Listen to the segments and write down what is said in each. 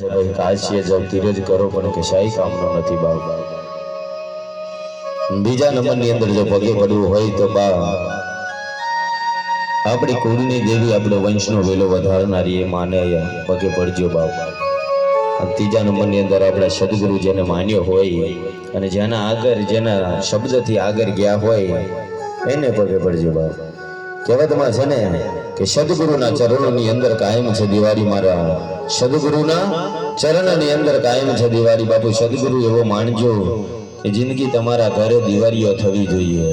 છે નંબર બીજા નંબરની અંદર જો પગે પડવું હોય તો બા, આપણી કુળની દેવી આપણો વંશનો વેલો વધારનારી એ માને પગે પડજો બાપ. ત્રીજા નંબરની અંદર આપણા સદગુરુ જેને માન્યો હોય અને જેના આગળ, જેના શબ્દથી આગળ ગયા હોય, એને પગે પડજો બાપ. કહેવતમાં છે ને કે સદગુરુના ચરણોની અંદર કાયમ છે દિવાળી મારા. સદગુરુના ચરણની અંદર કાયમ છે દિવાળી. બાપુ, સદગુરુ એવો માનજો કે જિંદગી તમારા ઘરે દિવાળીઓ થવી જોઈએ.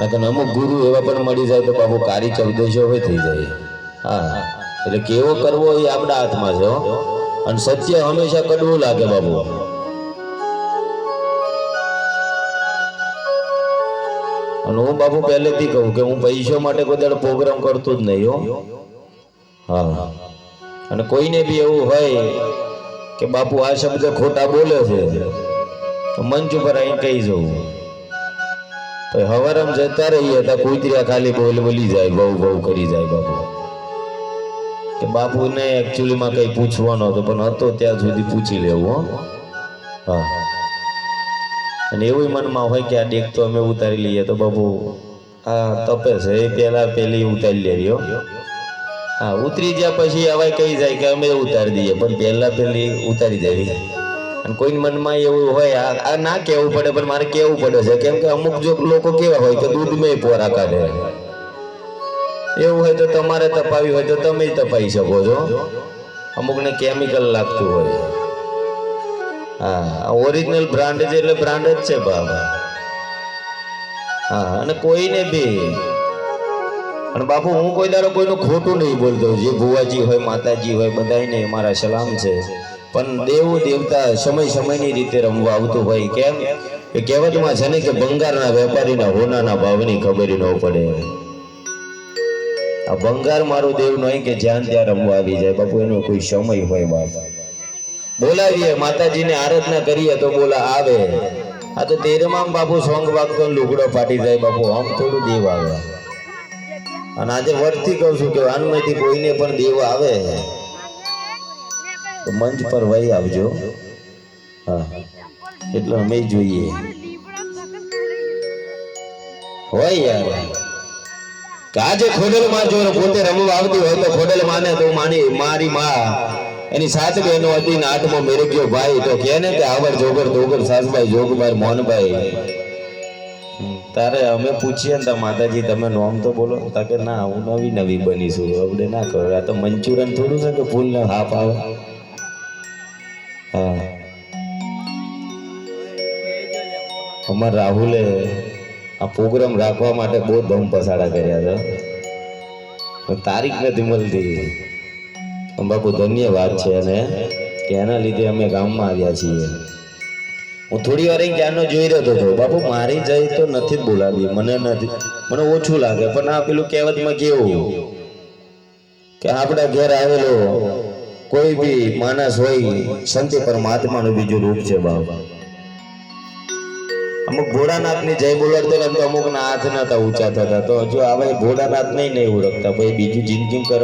નકર અમુક ગુરુ એવા પણ મળી જાય તો બાપુ કારી ચૌદશો હોય થઈ જાય. હા, એટલે કેવો કરવો એ આપણા હાથમાં છે અને સત્ય હંમેશા કડવું લાગે બાબુ અને હું બાપુ પહેલેથી કહું કે હું પૈસા માટે કોઈ દાડો પ્રોગ્રામ કરતો જ નહીં હો. હા. અને કોઈને બી એવું હોય કે બાપુ આ શબ્દ ખોટા બોલે છે, તો મંચ ઉપર અહીં કહી જવું. તો હવારમ જતા રહીએ તો કુતરિયા ખાલી બોલ બોલી જાય બહુ બહુ કરી જાય બાપુ. કે બાપુને એકચ્યુઅલીમાં કંઈ પૂછવાનો હતો, પણ હતો ત્યાં સુધી પૂછી લેવું, હો. હા. અને એવું મનમાં હોય કે આ ડેક તો અમે ઉતારી લઈએ તો બાબુ આ તપે છે. એ પહેલાં પહેલી ઉતારી લેવી હો. હા, ઉતરી ગયા પછી હવે કહી જાય કે અમે ઉતારી દઈએ, પણ પહેલા પહેલી ઉતારી દેવી. અને કોઈ મનમાં એવું હોય, આ ના કહેવું પડે, પણ મારે કહેવું પડે છે. કેમ કે અમુક જો લોકો કેવા હોય કે દૂધમાં પોરા કાઢે. એવું હોય તો તમારે તપાવી હોય તો તમે તપાવી શકો છો. અમુકને કેમિકલ લાગતું હોય. હા ઓરિજિનલ બ્રાન્ડ છે એટલે બ્રાન્ડ જ છે બાબા હા, અને કોઈને બી. અને બાપુ, હું કોઈ દારો કોઈનું ખોટું નહીં બોલતો. જે ભુવાજી હોય, માતાજી હોય બધાને મારા સલામ છે. પણ દેવ, દેવતા સમય સમયની રીતે રમવા આવતું હોય, કેમ? કે કહેવતમાં છે ને કે બંગારના વેપારીના હોનાના ભાવની ખબર ન પડે. આ બંગાર મારું દેવ નહીં કે જ્યાં ત્યાં રમવા આવી જાય. બાપુ, એનો કોઈ સમય હોય બાપ. બોલાવીએ, માતાજીને આરાધના કરીએ તો બોલા આવે. આ તો તેરમામ બાપુ સોંગ વાગતો લુગડો ફાટી જાય બાપુ, આમ થોડું દેવ આવે. અને આજે વર્તથી કહું છું કે વાનમાંથી કોઈને પણ દેવ આવે. તો મંચ પર વહી આવજો. હા, એટલે અમે જોઈએ. હોય યાર. આજે ખોડલ માં જો પોતે રમવા આવતી હોય તો ખોડલ માને તો માની મારી માં એની સાત બહેનો હતી ને આઠમો મેરે ગયો ભાઈ. તો કે ને કે આવર જોગર દોગર, સાસભાઈ જોગભાઈ મોહનભાઈ. તારે અમે પૂછીએ ને માતાજી, તમે નોમ તો બોલો. તા કે ના, હું નવી નવી બનીશું. આપણે ના કરો. આ તો મંચુરિયન થોડું છે કે ફૂલ ને હાફ આવે? હા. અમાર રાહુલે આ પ્રોગ્રામ રાખવા માટે બહુ ધમ પસાડા કર્યા હતા તારીખ નથી મળતી. બાપુ ધન્યવાદ છે અને કે એના લીધે અમે ગામમાં આવ્યા છીએ. હું થોડી વાર ક્યારનો જોઈ રહ્યો હતો. બાપુ, મારી જઈ તો નથી બોલાવી. મને નથી. મને ઓછું લાગે, પણ આ પેલું કહેવતમાં કેવું? કે આપણા ઘેર આવેલો કોઈ બી માણસ હોય, સંતે પરમાત્માનું બીજું રૂપ છે, બાપા. અમુક ભોળાનાથની જય બોલાડતો અમુક ના હાથ નતા ઊંચા થતા. તો હજુ હવે ભોળાનાથ નહીં નહીં ઓળખતા. ભાઈ બીજું જિંદગી કરો